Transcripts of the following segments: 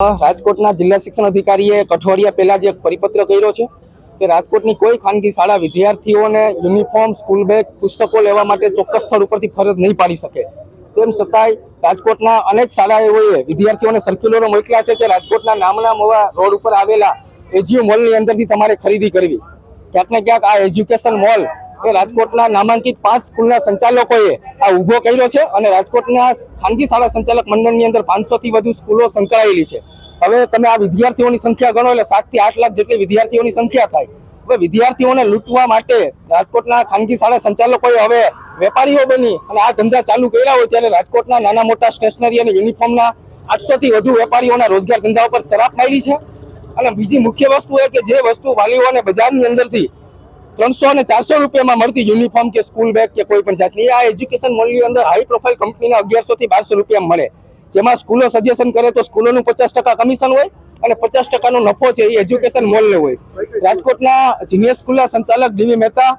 રાજકોટના જિલ્લા શિક્ષણ અધિકારીએ અઠવાડિયા પહેલા જે પરિપત્ર કર્યો છે કે રાજકોટની કોઈ ખાનગી શાળા વિદ્યાર્થીઓને યુનિફોર્મ, સ્કૂલ બેગ, પુસ્તકો લેવા માટે ચોક્કસ સ્થળ ઉપરથી ફરજ નહીં પાડી શકે. તેમ છતાંય રાજકોટના અનેક શાળાઓએ વિદ્યાર્થીઓને સર્ક્યુલરો મોકલ્યા છે કે રાજકોટના નામના મોવા રોડ ઉપર આવેલા એજીયુ મોલની અંદરથી તમારે ખરીદી કરવી. ક્યાંક ને ક્યાંક આ એજ્યુકેશન મોલ એ રાજકોટના નામાંકિત પાંચ સ્કૂલના સંચાલકોએ આ ઊભો કર્યો છે અને રાજકોટના ખાનગી શાળા સંચાલક મંડળની અંદર પાંચસો થી વધુ સ્કૂલો સંકળાયેલી છે. હવે તમે આ વિદ્યાર્થીઓની સંખ્યા ગણો એટલે સાતથી આઠ લાખ જેટલી વિદ્યાર્થીઓની સંખ્યા થાય. હવે વિદ્યાર્થીઓને લૂંટવા માટે રાજકોટના ખાનગી શાળા સંચાલકોએ હવે વેપારીઓ બની અને આ ધંધા ચાલુ કર્યા હોય ત્યારે રાજકોટના નાના મોટા સ્ટેશનરી અને યુનિફોર્મના આઠસો થી વધુ વેપારીઓના રોજગાર ધંધા ઉપર તરાપ મારી છે. અને બીજી મુખ્ય વસ્તુ એ કે જે વસ્તુ વાલીઓને બજારની અંદરથી ત્રણસો અને ચારસો રૂપિયામાં મળતી યુનિફોર્મ કે સ્કૂલ બેગ કે કોઈ પણ જાતની. આ એજ્યુકેશન મોલની અંદર હાઈ પ્રોફાઇલ કંપનીના અગિયારસો થી બારસો રૂપિયા મળે. જેમાં સ્કૂલો સજેશન કરે તો સ્કૂલોનું પચાસ ટકા કમિશન હોય અને પચાસ ટકાનો નફો છે એ એજ્યુકેશન મોલને હોય. રાજકોટના જુનિયર સ્કૂલના સંચાલક ડીવી મહેતા,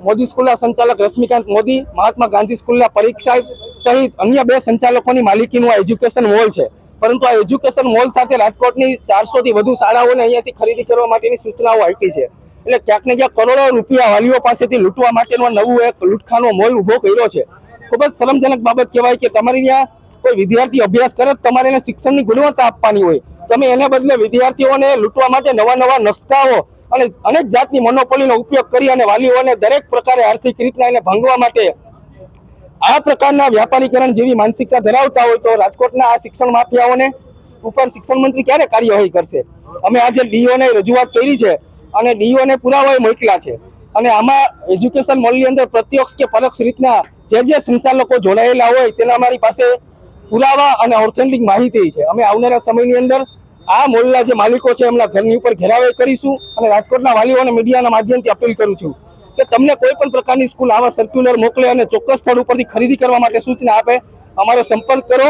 મોદી સ્કૂલના સંચાલક રશ્મિકાંત મોદી, મહાત્મા ગાંધી સ્કૂલના પરીક્ષા સહિત અન્ય બે સંચાલકોની માલિકીનું આ એજ્યુકેશન મોલ છે. પરંતુ આ એજ્યુકેશન મોલ સાથે રાજકોટની ચારસોથી વધુ શાળાઓને અહીંયાથી ખરીદી કરવા માટેની સૂચનાઓ આપી છે. એટલે ક્યાંક ને ક્યાંક કરોડો રૂપિયા વાલીઓ પાસેથી લૂંટવા માટેનો નવું એક લૂંટખાનો મોલ ઊભો કર્યો છે. ખૂબ જ શરમજનક બાબત કહેવાય કે તમારી ત્યાં કોઈ વિદ્યાર્થી અભ્યાસ કરે તમારે એને શિક્ષણની ગુણવત્તા આપવાની હોય. તમે એને બદલે વિદ્યાર્થીઓને લૂંટવા માટે નવા નવા નકશાઓ અને અનેક જાતની મોનોપોલીનો ઉપયોગ કરી અને વાલીઓને દરેક પ્રકારે આર્થિક રીતના એને ભાંગવા માટે આ પ્રકારના વ્યાપારીકરણ જેવી માનસિકતા ધરાવતા હોય તો રાજકોટના આ શિક્ષણ માફિયાઓને ઉપર શિક્ષણ મંત્રી ક્યારે કાર્યવાહી કરશે? અમે આજે ડીઓને રજૂઆત કરી છે. અને ડીઓને પુરાવાએ મોકલ્યા છે. અને આમાં એજ્યુકેશન મોલની અંદર પ્રત્યક્ષ કે પરોક્ષ રીતના જે જે સંચાલકો જોડાયેલા હોય તેના અમારી પાસે પુરાવા અને ઓથેન્ટિક માહિતી છે. અમે આવનારા સમયની અંદર આ મોલના જે માલિકો છે એમના ઘરની ઉપર ઘેરાવે કરીશું અને રાજકોટના વાલીઓ અને મીડિયાના માધ્યમથી અપીલ કરું છું કે તમને કોઈ પણ પ્રકારની સ્કૂલ આવા સર્ક્યુલર મોકલે અને ચોક્કસ સ્થળ ઉપરથી ખરીદી કરવા માટે સૂચના આપે, અમારો સંપર્ક કરો.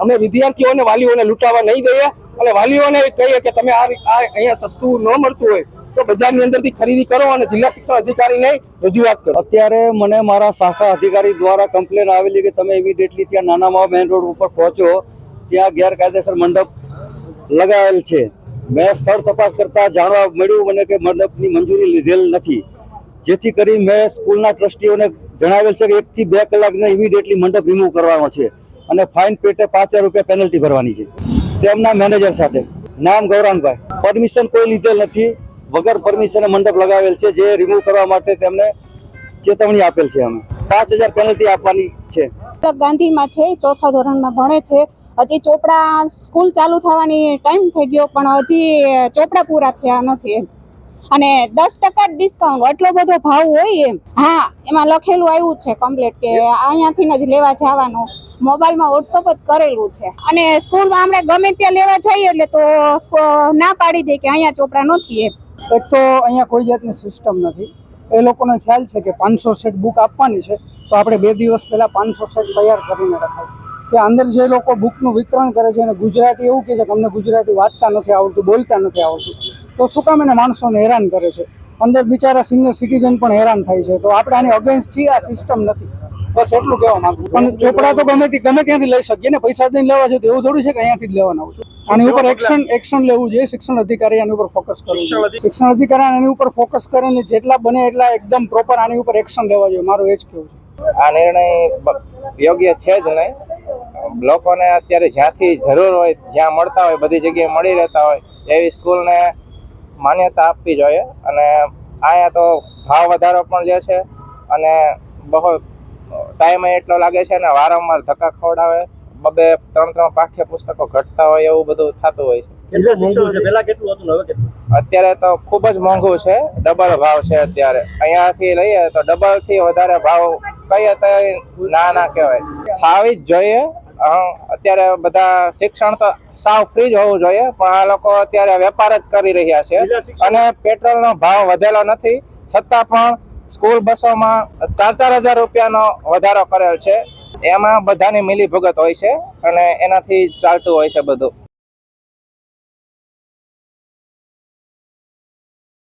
અમે વિદ્યાર્થીઓને વાલીઓને લૂંટાવા નહીં દઈએ અને વાલીઓને કહીએ કે તમે આ અહીંયા સસ્તું ન મળતું હોય તો બજારની અંદરથી ખરીદી કરો અને જિલ્લા શિક્ષણ અધિકારીને રજૂઆત કરો. અત્યારે મને મારા શાખા અધિકારી દ્વારા કમ્પ્લેન આવેલી કે તમે ઇમિડિયેટલી ત્યાં નાનામાં મેઇન રોડ ઉપર પહોંચો, ત્યાં ગેરકાયદેસર મંડપ લગાવેલ છે. મેં સ્થળ તપાસ કરતા જાણવા મળ્યું મને કે મંડપની મંજૂરી લીધેલ નથી. જેથી કરી મેં સ્કૂલના ટ્રસ્ટીઓને જણાવેલ છે કે એકથી બે કલાકને ઇમિડિયેટલી મંડપ રિમૂવ કરવાનો છે અને ફાઇન પેટે પાંચ હજાર રૂપિયા પેનલ્ટી ભરવાની છે. તેમના મેનેજર સાથે. નામ ગૌરાંગભાઈ. પરમિશન કોઈ લીધેલ નથી. વગર પરમિશને મંડપ લગાવેલ છે, જે રિમૂવ કરવા માટે તેમને ચેતવણી આપેલ છે અમે. પાંચ હજાર પેનલ્ટી આપવાની છે. ગાંધીમાં છે, ચોથા ધોરણમાં ભણે છે. હજી ચોપડા સ્કૂલ ચાલુ થવાની ટાઈમ થઈ ગયો, પણ હજી ચોપડા પૂરા થયા નથી એમ. અને દસ ટકા ડિસ્કાઉન્ટ એટલો બધો ભાવ હોય એમ. હા, એમાં લખેલું આવ્યું છે કમ્પ્લેટ કે અહીંયાથી જ લેવા જવાનું. મોબાઈલમાં વોટ્સઅપ જ કરેલું છે. અને સ્કૂલમાં આપણે ગમે ત્યાં લેવા જઈએ એટલે તો ના પાડી દે કે અહીંયા ચોપડા નથી એમ. એક તો અહીંયા કોઈ જાતની સિસ્ટમ નથી. એ લોકોને ખ્યાલ છે કે પાંચસો સેટ બુક આપવાની છે, તો આપણે બે દિવસ પહેલાં પાંચસો સેટ તૈયાર કરીને રખાય. ત્યાં અંદર જે લોકો બુકનું વિતરણ કરે છે અને ગુજરાતી એવું કહે છે કે અમને ગુજરાતી વાંચતા નથી આવડતું, બોલતા નથી આવડતું. તો શું કામ એને માણસોને હેરાન કરે છે? અંદર બિચારા સિનિયર સિટીઝન પણ હેરાન થાય છે. તો આપણે આની અગેન્સ્ટ છીએ, આ સિસ્ટમ નથી. બસ એટલું કહેવા માંગુ પણ ચોપડા તો ગમે ગમે ત્યાંથી લઈ શકીએ ને, પૈસા દઈને લેવા છે તો એવું થોડું છે કે અહીંયાથી જ લેવાના આવું છું. આની ઉપર એક્શન એક્શન લેવું જોઈએ. શિક્ષણ અધિકારી આની ઉપર ફોકસ કરવું જોઈએ. શિક્ષણ અધિકારી આની ઉપર ફોકસ કરે ને જેટલા બને એટલા એકદમ પ્રોપર આની ઉપર એક્શન લેવા જોઈએ. મારું એ જ કહેવું છે. આ નિર્ણય યોગ્ય છે જ નહીં લોકોને અત્યારે જ્યાંથી જરૂર હોય જ્યાં મળતા હોય બધી જગ્યાએ મળી રહેતા હોય એવી સ્કૂલને માન્યતા આપવી જોઈએ. અને અહીંયા તો ભાવ વધારો પણ જે છે અને બહુ ટાઈમ એટલો લાગે છે અને વારંવાર ધક્કા ખવડાવે. બબે ત્રણ ત્રણ પાઠ્ય પુસ્તકો ઘટતા હોય એવું બધું થતું હોય છે. અત્યારે તો ખૂબ જ મોંઘું છે ડબલ ભાવ છે અત્યારે. અહીંયાથી લઈએ તો ડબલથી વધારે ભાવ કહીએ તો ના ના કહેવાય. થાવી જ જોઈએ. અત્યારે બધા શિક્ષણ તો સાવ ફ્રી જ હોવું જોઈએ પણ આ લોકો અત્યારે વેપાર જ કરી રહ્યા છે. અને પેટ્રોલનો ભાવ વધેલો નથી. છતાં પણ સ્કૂલ બસોમાં ચાર ચાર હજાર રૂપિયાનો વધારો કરેલ છે. એમાં બધાની મિલી ભગત હોય છે અને એનાથી ચાલતું હોય છે બધું.